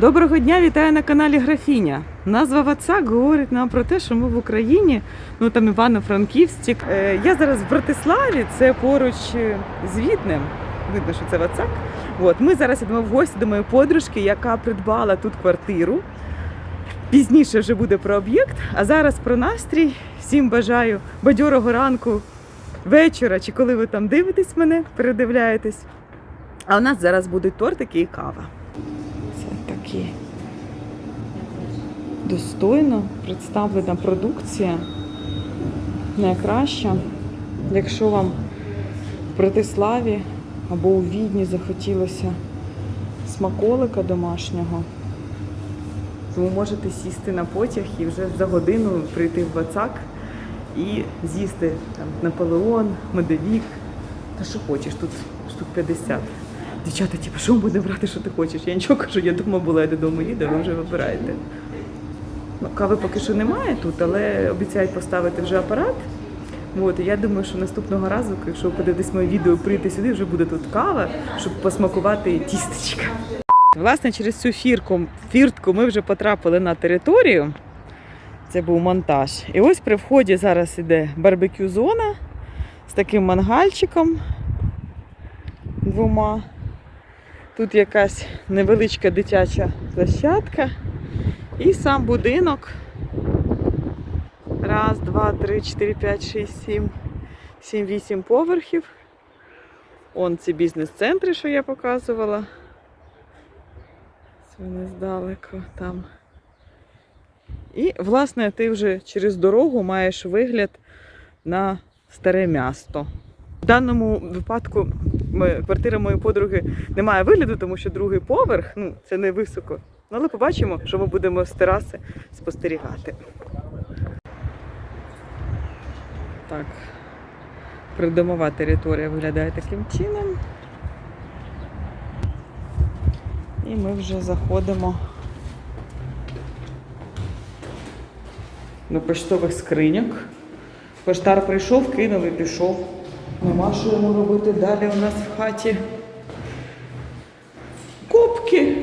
Доброго дня, вітаю на каналі Графіня. Назва Вацак говорить нам про те, що ми в Україні, ну там Івано-Франківськ. Е, Я зараз в Братиславі, це поруч е, з Віднем. Видно, що це Вацак. От ми зараз йдемо в гості до моєї подружки, яка придбала тут квартиру. Пізніше вже буде про об'єкт, а зараз про настрій. Всім бажаю бадьорого ранку, вечора, чи коли ви там дивитесь мене, передивляєтесь. А у нас зараз будуть тортики і кава. Це достойно представлена продукція. Найкраща. Якщо вам в Братиславі або у Відні захотілося смаколика домашнього, то ви можете сісти на потяг і вже за годину прийти в Вацак і з'їсти там Наполеон, медовік. Та що хочеш, тут штук 50. Дівчата, типу, що ми будемо брати, що ти хочеш? Я нічого кажу, я дома була, я додому їду, ви вже вибираєте. Ну, кави поки що немає тут, але обіцяють поставити вже апарат. От, і я думаю, що наступного разу, якщо ви подивитесь моє відео, прийти сюди, вже буде тут кава, щоб посмакувати тістечка. Власне, через цю фірку, фіртку ми вже потрапили на територію. Це був монтаж. І ось при вході зараз іде барбекю-зона з таким мангальчиком двома. Тут якась невеличка дитяча площадка. І сам будинок. Раз, два, три, чотири, п'ять, шість, сім, сім, вісім поверхів. Он ці бізнес-центри, що я показувала. Це вони здалеку там. І, власне, ти вже через дорогу маєш вигляд на старе місто. В даному випадку квартира моєї подруги не має вигляду, тому що другий поверх, ну, це не високо. Ну, Але побачимо, що ми будемо з тераси спостерігати. Так, придомова територія виглядає таким чином. І ми вже заходимо до поштових скриньок. Поштар прийшов, кинув і пішов. Нема що йому робити далі у нас в хаті. Копки.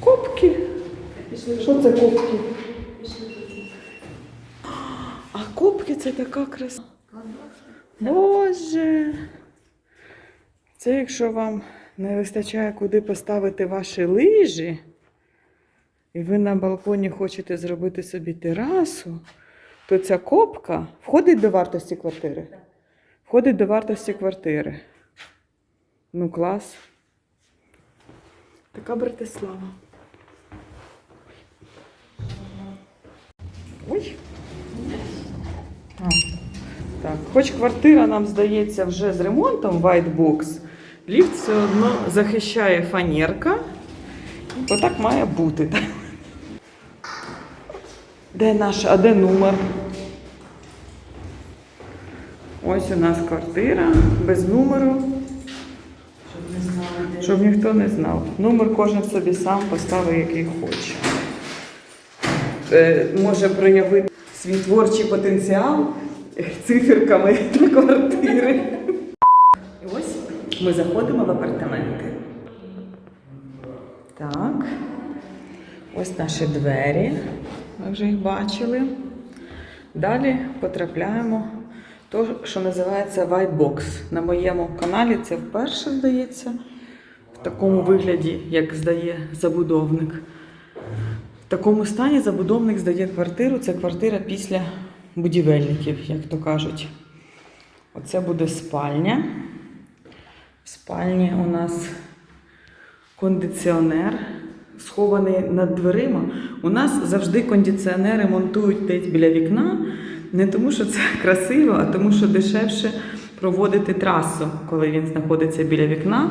Копки. Що це копки? А копки це така краса. Боже. Це якщо вам не вистачає куди поставити ваші лижі, і ви на балконі хочете зробити собі терасу, то ця копка входить до вартості квартири. Входить до вартості квартири. Ну, клас. Така Братислава. Ой. А, так, хоч квартира нам здається вже з ремонтом White Box, ліфт все одно захищає фанерка. Бо так має бути. Де наш, а де номер? Ось у нас квартира без номеру. Щоб ніхто не знав. Номер кожен собі сам поставить, який хоче. Е, може проявити свій творчий потенціал циферками на квартири. І ось ми заходимо в апартаменти. Так. Ось наші двері. Ми вже їх бачили. Далі потрапляємо те, що називається White Box. На моєму каналі це вперше здається, в такому вигляді, як здає забудовник. В такому стані забудовник здає квартиру. Це квартира після будівельників, як то кажуть. Оце буде спальня. В спальні у нас кондиціонер, схований над дверима. У нас завжди кондиціонери монтують десь біля вікна, не тому, що це красиво, а тому, що дешевше проводити трасу, коли він знаходиться біля вікна.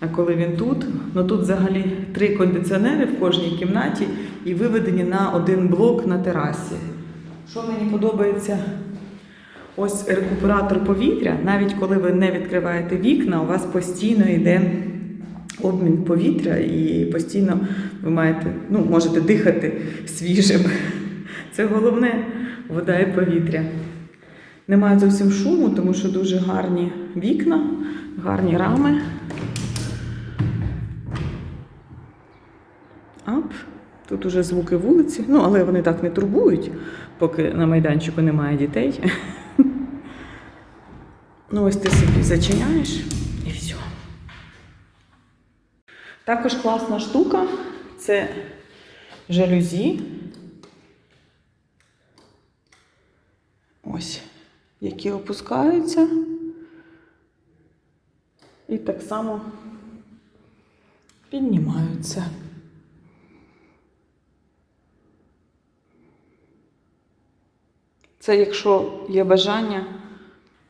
А коли він тут, ну тут взагалі три кондиціонери в кожній кімнаті і виведені на один блок на терасі. Що мені подобається? Ось рекуператор повітря, навіть коли ви не відкриваєте вікна, у вас постійно йде обмін повітря і постійно ви маєте, ну, можете дихати свіжим. Це головне вода і повітря. Немає зовсім шуму, тому що дуже гарні вікна, гарні рами. ап. Тут уже звуки вулиці, ну але вони так не турбують, поки на майданчику немає дітей. Ну, ось ти собі зачиняєш і все. Також класна штука це жалюзі. Ось, які опускаються. І так само піднімаються. Це якщо є бажання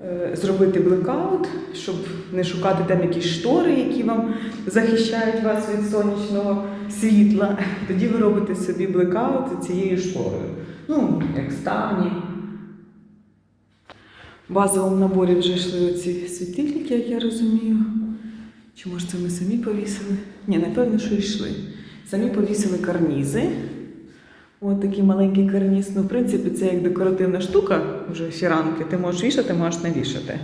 е, зробити блекаут, щоб не шукати там якісь штори, які вам захищають вас від сонячного світла, тоді ви робите собі блекаут цією шторою. Ну, як ставні. Базовому наборі вже йшли оці світильники, як я розумію. Чи може це ми самі повісили? Ні, напевно, що йшли. Самі повісили карнізи. От такий маленький карніз. Ну, в принципі, це як декоративна штука, вже фіранки. Ти можеш вішати, можеш не вішати.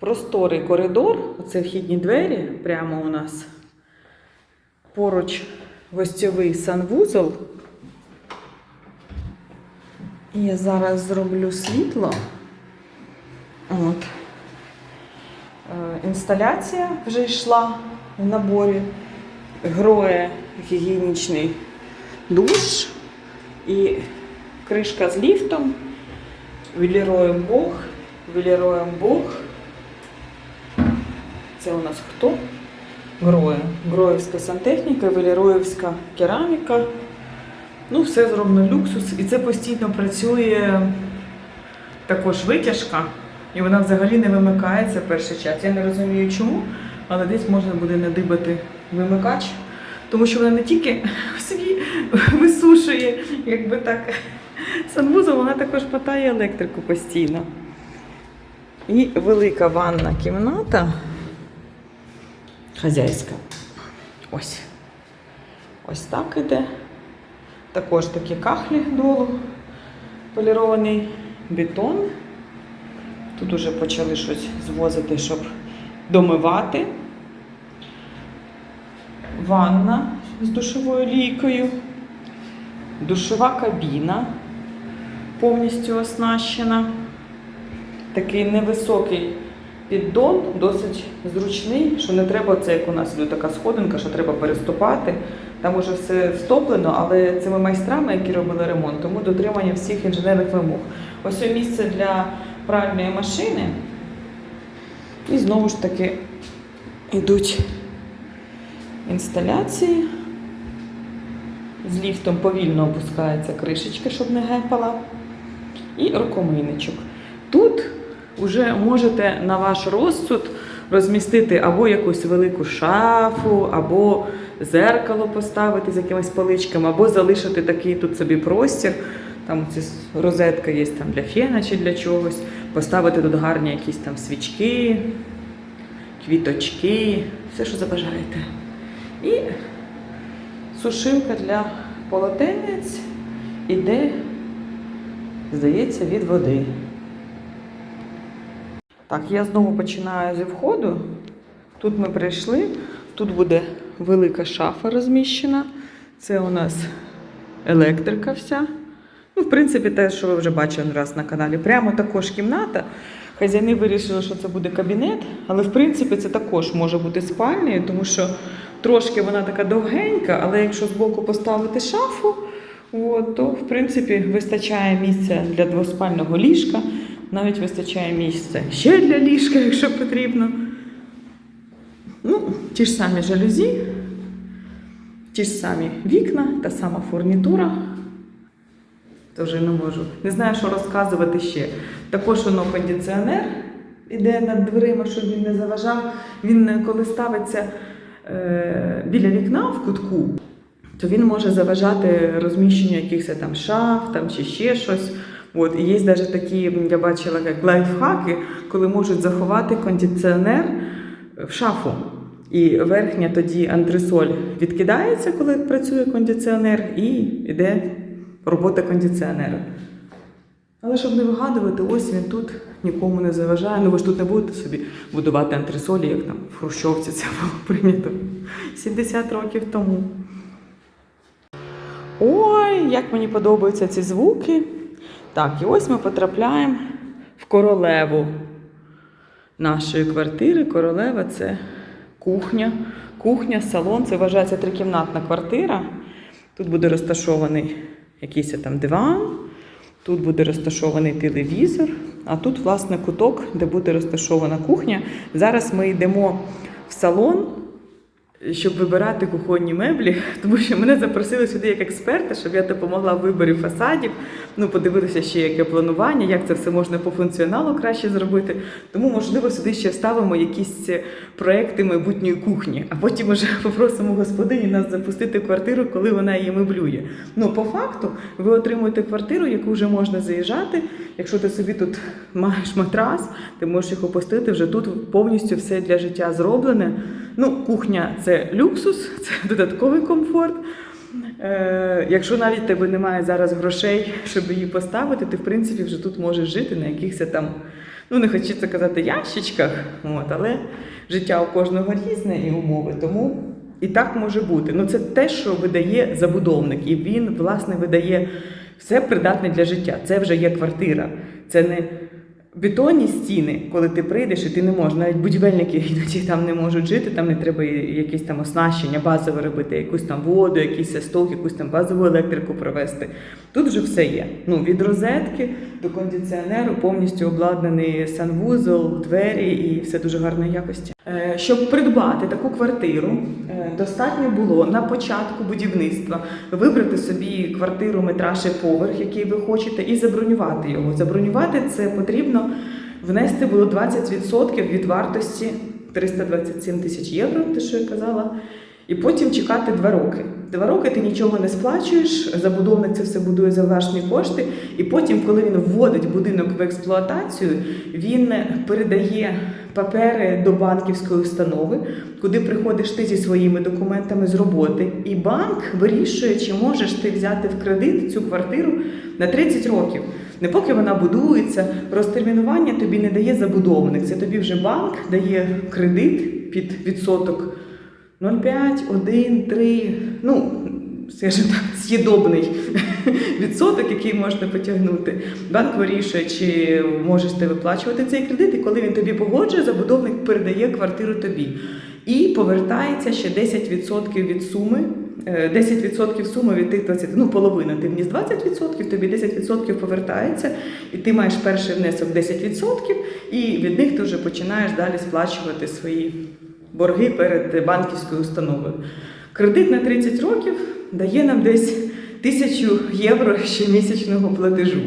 Просторий коридор, оце вхідні двері прямо у нас. Поруч гостьовий санвузол. І я зараз зроблю світло. От. Е, Інсталяція вже йшла в наборі. Гроє гігієнічний душ і кришка з ліфтом. Веліроєм Бог, веліроєм Бог. Це у нас хто? Гроє. Гроївська сантехніка, веліроївська кераміка. Ну, все зроблено люксус. І це постійно працює також витяжка. І вона взагалі не вимикається перший час. Я не розумію чому, але десь можна буде надибати вимикач, тому що вона не тільки собі висушує, якби так, санвузол, вона також питає електрику постійно. І велика ванна кімната хазяйська. Ось. Ось так іде. Також такі кахлі долу, полірований бетон. Тут уже почали щось звозити, щоб домивати. Ванна з душовою лійкою. Душова кабіна повністю оснащена. Такий невисокий піддон, досить зручний, що не треба, це як у нас іде така сходинка, що треба переступати. Там уже все встоплено, але цими майстрами, які робили ремонт, тому дотримання всіх інженерних вимог. Ось це місце для пральної машини. І знову ж таки йдуть інсталяції. З ліфтом повільно опускається кришечка, щоб не гепала. І рукомийничок. Тут вже можете на ваш розсуд розмістити або якусь велику шафу, або зеркало поставити з якимись поличками, або залишити такий тут собі простір. Там ці розетка є там для фена чи для чогось. Поставити тут гарні якісь там свічки, квіточки, все, що забажаєте. І сушилка для полотенець іде, здається, від води. Так, я знову починаю зі входу. Тут ми прийшли, тут буде велика шафа розміщена. Це у нас електрика вся. Ну, в принципі, те, що ви вже бачили раз на каналі. Прямо також кімната. Хазяїни вирішили, що це буде кабінет, але в принципі це також може бути спальнею, тому що трошки вона така довгенька, але якщо збоку поставити шафу, от, то в принципі вистачає місця для двоспального ліжка, навіть вистачає місця ще для ліжка, якщо потрібно. Ну, ті ж самі жалюзі, ті ж самі вікна, та сама фурнітура. То вже не можу. Не знаю, що розказувати ще. Також воно кондиціонер іде над дверима, щоб він не заважав. Він е, коли ставиться е, біля вікна в кутку, то він може заважати розміщенню якихось там шаф там, чи ще щось. От, і є навіть такі, я бачила, як лайфхаки, коли можуть заховати кондиціонер в шафу. І верхня тоді антресоль відкидається, коли працює кондиціонер, і йде робота кондиціонера. Але щоб не вигадувати, ось він тут нікому не заважає. Ну ви ж тут не будете собі будувати антресолі, як там в Хрущовці це було прийнято 70 років тому. Ой, як мені подобаються ці звуки. Так, і ось ми потрапляємо в королеву нашої квартири. Королева це кухня. Кухня, салон. Це вважається трикімнатна квартира. Тут буде розташований якийсь там диван, тут буде розташований телевізор, а тут, власне, куток, де буде розташована кухня. Зараз ми йдемо в салон, щоб вибирати кухонні меблі, тому що мене запросили сюди як експерта, щоб я допомогла в виборі фасадів. Ну, подивилися ще яке планування, як це все можна по функціоналу краще зробити. Тому, можливо, сюди ще вставимо якісь проекти майбутньої кухні, а потім вже попросимо господині нас запустити квартиру, коли вона її меблює. Ну, по факту, ви отримуєте квартиру, яку вже можна заїжджати. Якщо ти собі тут маєш матрас, ти можеш їх опустити. Вже тут повністю все для життя зроблене. Ну, кухня це люксус, це додатковий комфорт. Е, якщо навіть тебе немає зараз грошей, щоб її поставити, ти в принципі вже тут можеш жити на якихось там, ну не хочеться казати ящичках, от, але життя у кожного різне і умови, тому і так може бути. Ну це те, що видає забудовник, і він власне видає все придатне для життя. Це вже є квартира. Це не бетонні стіни, коли ти прийдеш, і ти не можеш. Навіть будівельники іноді там не можуть жити, там не треба якесь там оснащення базове робити, якусь там воду, якийсь стол, якусь там базову електрику провести. Тут вже все є. Ну, від розетки до кондиціонеру повністю обладнаний санвузол, двері і все дуже гарної якості. Е, Щоб придбати таку квартиру, е, достатньо було на початку будівництва вибрати собі квартиру метраж і поверх, який ви хочете, і забронювати його. Забронювати це потрібно внести було 20% від вартості 327 тисяч євро, те, що я казала. І потім чекати два роки. Два роки ти нічого не сплачуєш, забудовник це все будує за власні кошти. І потім, коли він вводить будинок в експлуатацію, він передає папери до банківської установи, куди приходиш ти зі своїми документами з роботи. І банк вирішує, чи можеш ти взяти в кредит цю квартиру на 30 років. Не поки вона будується, розтермінування тобі не дає забудовник. Це тобі вже банк дає кредит під відсоток 0,5, 1, 3, ну, скажімо так, з'їдобний відсоток, який можна потягнути. Банк вирішує, чи можеш ти виплачувати цей кредит, і коли він тобі погоджує, забудовник передає квартиру тобі. І повертається ще 10% від суми. е, 10% суми від тих 20, ну половина ти вніс 20%, тобі 10% повертається, і ти маєш перший внесок 10%, і від них ти вже починаєш далі сплачувати свої борги перед банківською установою. Кредит на 30 років дає нам десь тисячу євро щомісячного платежу.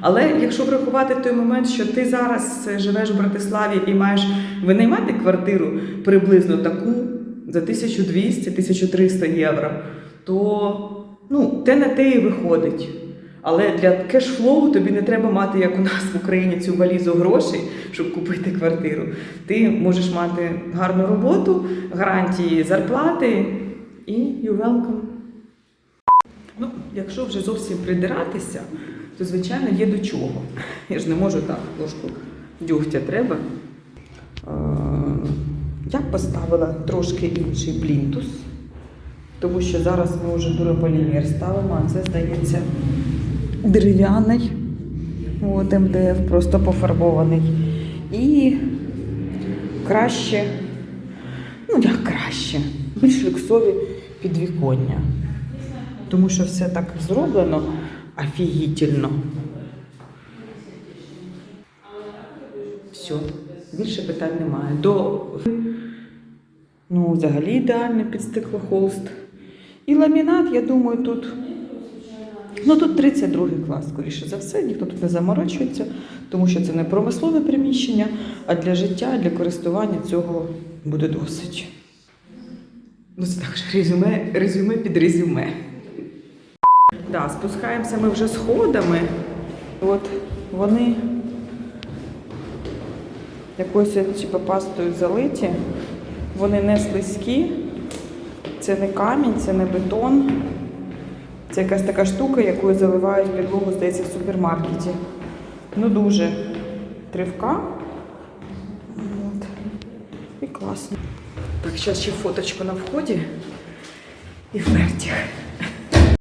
Але якщо врахувати той момент, що ти зараз живеш в Братиславі і маєш винаймати квартиру приблизно таку за 1200-1300 євро, то ну, те на те і виходить. Але для кешфлоу тобі не треба мати, як у нас в Україні, цю валізу грошей, щоб купити квартиру. Ти можеш мати гарну роботу, гарантії зарплати і you welcome. Ну, якщо вже зовсім придиратися, то звичайно є до чого. Я ж не можу так, ложку дюгтя треба. Я поставила трошки інший плінтус, тому що зараз ми вже дурополімер ставимо, а це здається дерев'яний. От МДФ просто пофарбований. І краще, ну як краще, більш люксові підвіконня. Тому що все так зроблено офігітельно. Все, більше питань немає. До ну, взагалі ідеальний під стеклохолст. І ламінат, я думаю, тут. Ну тут 32 клас, скоріше за все, ніхто тут не заморочується, тому що це не промислове приміщення, а для життя, для користування цього буде досить. Ну це так резюме, резюме під резюме. Да, спускаємося ми вже сходами. От вони якоюсь типу, пастою залиті. Вони не слизькі. Це не камінь, це не бетон. Це якась така штука, якою заливають підлогу, здається, в супермаркеті. Ну дуже тривка. От. І класно. Так, зараз ще фоточку на вході і фертіх.